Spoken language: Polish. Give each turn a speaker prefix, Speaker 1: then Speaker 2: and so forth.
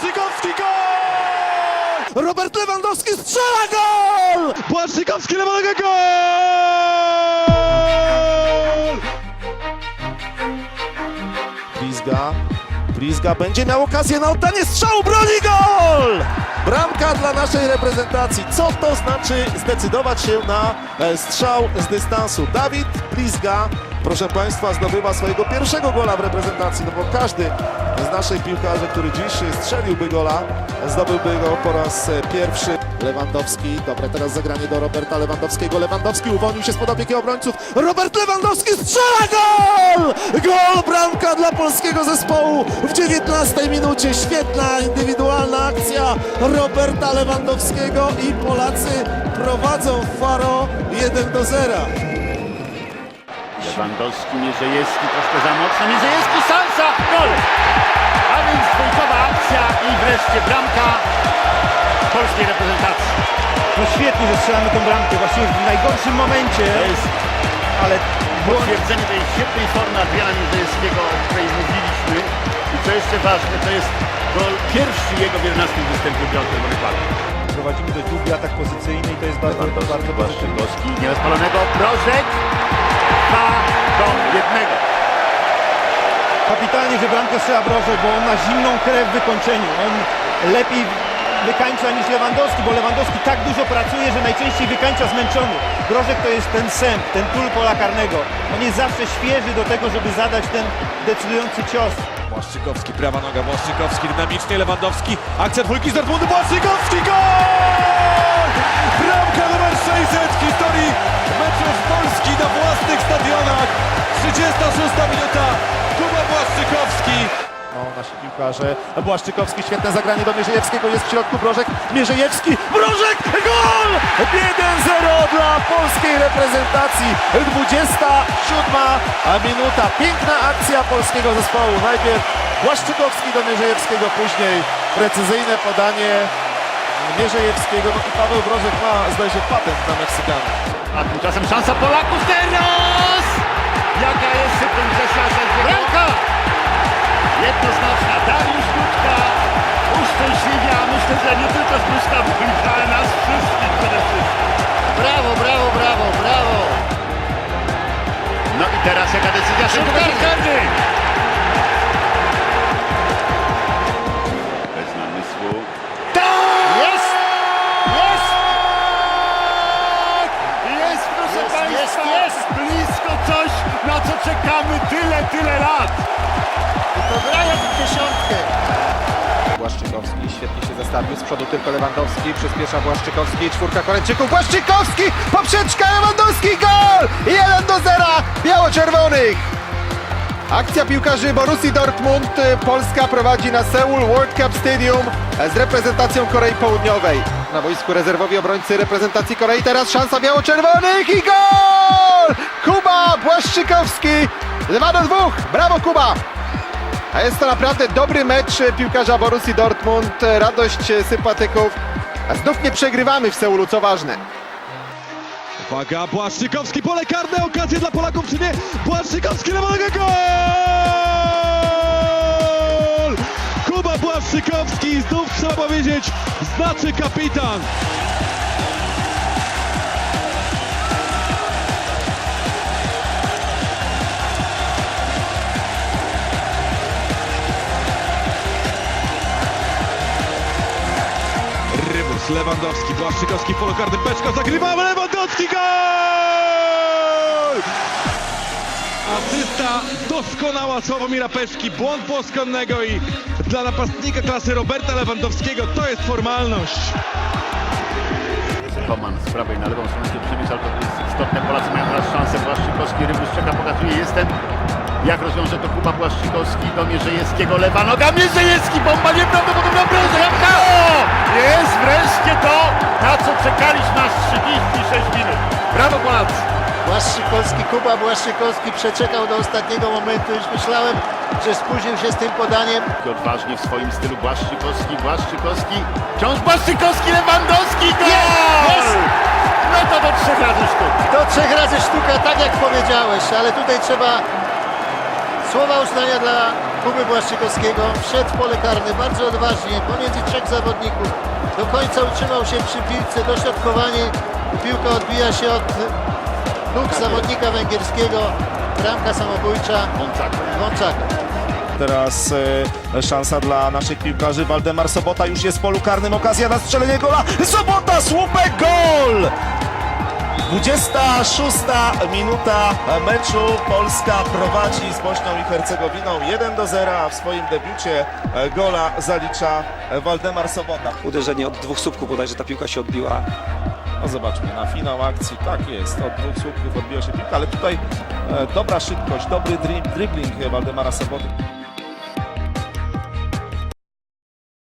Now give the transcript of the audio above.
Speaker 1: Błaszczykowski gol!
Speaker 2: Robert Lewandowski strzela gol!
Speaker 1: Błaszczykowski lewa noga gol!
Speaker 2: Brizga. Brizga będzie miał okazję na oddanie strzału, broni gol! Bramka dla naszej reprezentacji. Co to znaczy zdecydować się na e, strzał z dystansu? Dawid Brizga, proszę Państwa, zdobywa swojego pierwszego gola w reprezentacji, no bo każdy z naszych piłkarzy, który dziś strzeliłby gola, zdobyłby go po raz e, pierwszy. Lewandowski, dobre teraz zagranie do Roberta Lewandowskiego. Lewandowski uwolnił się spod opieki obrońców. Robert Lewandowski strzela gol! Gol, bramka dla polskiego zespołu w 19 minucie. Świetna indywidualna akcja Roberta Lewandowskiego i Polacy prowadzą Faro 1 do 0.
Speaker 3: Lewandowski, Mierzejewski troszkę za mocno, Mierzejewski, Sansa, gol! A więc dwójkowa akcja i wreszcie bramka polskiej reprezentacji.
Speaker 4: No świetnie, że strzelamy tą bramkę, właściwie w najgorszym momencie,
Speaker 3: To jest
Speaker 4: ale
Speaker 3: potwierdzenie tej świetnej formy Adriana Mierzejewskiego, o której mówiliśmy. I co jeszcze ważne, to jest gol pierwszy jego w 11 występie w Białym
Speaker 4: prowadzimy do długi atak pozycyjny i to jest bardzo, bardzo pozytywne.
Speaker 3: Błaszczykowski, niezpalonego, Brożek, 2 do 1.
Speaker 4: Kapitalnie, że bramkę strzela Brożek, bo on ma zimną krew w wykończeniu. On lepiej wykańcza niż Lewandowski, bo Lewandowski tak dużo pracuje, że najczęściej wykańcza zmęczony. Brożek to jest ten sęp, ten tul pola karnego. On jest zawsze świeży do tego, żeby zadać ten decydujący cios.
Speaker 1: Błaszczykowski, prawa noga, Błaszczykowski, dynamicznie Lewandowski, akcja dwójki z Dortmundu, Błaszczykowski gol! Bramka numer 600 w historii meczów Polski na własnych stadionach. 36 minuta, Kuba Błaszczykowski.
Speaker 2: No, nasi piłkarze. Błaszczykowski, świetne zagranie do Mierzejewskiego, jest w środku Brożek. Mierzejewski, Brożek, gol! 1-0 dla polskiej reprezentacji. 27 minuta. Piękna akcja polskiego zespołu. Najpierw Błaszczykowski do Mierzejewskiego, później precyzyjne podanie Mierzejewskiego. No i Paweł Brożek ma, zdaje się, patent na Meksykanów.
Speaker 3: A tymczasem szansa Polaków teraz! Jaka jest sekwencja Bramka! Jednoznaczna. Dariusz Dudka uszczęśliwia, myślę, że nie tylko Zbyszka Wójta, ale nas wszystkich przede wszystkim. Brawo, brawo, brawo, brawo! No i teraz jaka decyzja? Szybka czekamy tyle, tyle lat!
Speaker 2: To grają w dziesiątkę.
Speaker 5: Błaszczykowski świetnie się zestawił, z przodu tylko Lewandowski, przyspiesza Błaszczykowski, czwórka Koreńczyków, Błaszczykowski, poprzeczka Lewandowski, gol! 1 do 0 biało-czerwonych! Akcja piłkarzy Borussii Dortmund, Polska prowadzi na Seoul World Cup Stadium z reprezentacją Korei Południowej. Na boisku rezerwowi obrońcy reprezentacji Korei, teraz szansa biało-czerwonych i gol! Kuba Błaszczykowski, 2 do 2, brawo Kuba! A jest to naprawdę dobry mecz piłkarza Borussii Dortmund, radość sympatyków. A znów nie przegrywamy w Seulu, co ważne.
Speaker 1: Uwaga, Błaszczykowski, pole karne, okazja dla Polaków czy nie? Błaszczykowski, lewa noga, gol! Kuba Błaszczykowski, znów trzeba powiedzieć, znaczy kapitan. Lewandowski, Błaszczykowski, pole karne, beczka, zagrywamy, Lewandowski, gol! Asysta doskonała Sławomira Peszki, błąd płoskonnego i dla napastnika klasy Roberta Lewandowskiego to jest formalność.
Speaker 3: Koman z prawej na lewą stronę się przeniósł, ale to jest istotne. Polacy mają teraz szansę. Błaszczykowski, Rybus czeka, pokazuje, jestem. Jak rozwiąże to Kuba Błaszczykowski do Mierzejewskiego, lewa noga, Mierzejewski,
Speaker 6: Kuba Błaszczykowski przeczekał do ostatniego momentu. Już myślałem, że spóźnił się z tym podaniem.
Speaker 3: Odważnie w swoim stylu Błaszczykowski, Błaszczykowski, wciąż Błaszczykowski, Lewandowski, gol!
Speaker 6: jest!
Speaker 3: No to do trzech razy sztuki.
Speaker 6: Do trzech razy sztuka, tak jak powiedziałeś, ale tutaj trzeba słowa uznania dla Kuby Błaszczykowskiego. Wszedł w pole karne bardzo odważnie, pomiędzy trzech zawodników. Do końca utrzymał się przy piłce, dośrodkowanie. Piłka odbija się od nóg zawodnika węgierskiego. Bramka samobójcza
Speaker 3: Wącaka.
Speaker 6: Wączaka.
Speaker 2: Teraz e, szansa dla naszych piłkarzy. Waldemar Sobota już jest w polu karnym. Okazja na strzelenie gola. Sobota, słupek, gol! 26 minuta meczu. Polska prowadzi z Bośnią i Hercegowiną 1 do 0, a w swoim debiucie e, gola zalicza e, Waldemar Sobota.
Speaker 7: uderzenie od dwóch słupków bodajże ta piłka się odbiła.
Speaker 2: No zobaczmy, na finał akcji, tak jest, od dwóch słupków odbiła się piłka, ale tutaj e, dobra szybkość, dobry dri dribbling Waldemara Soboty.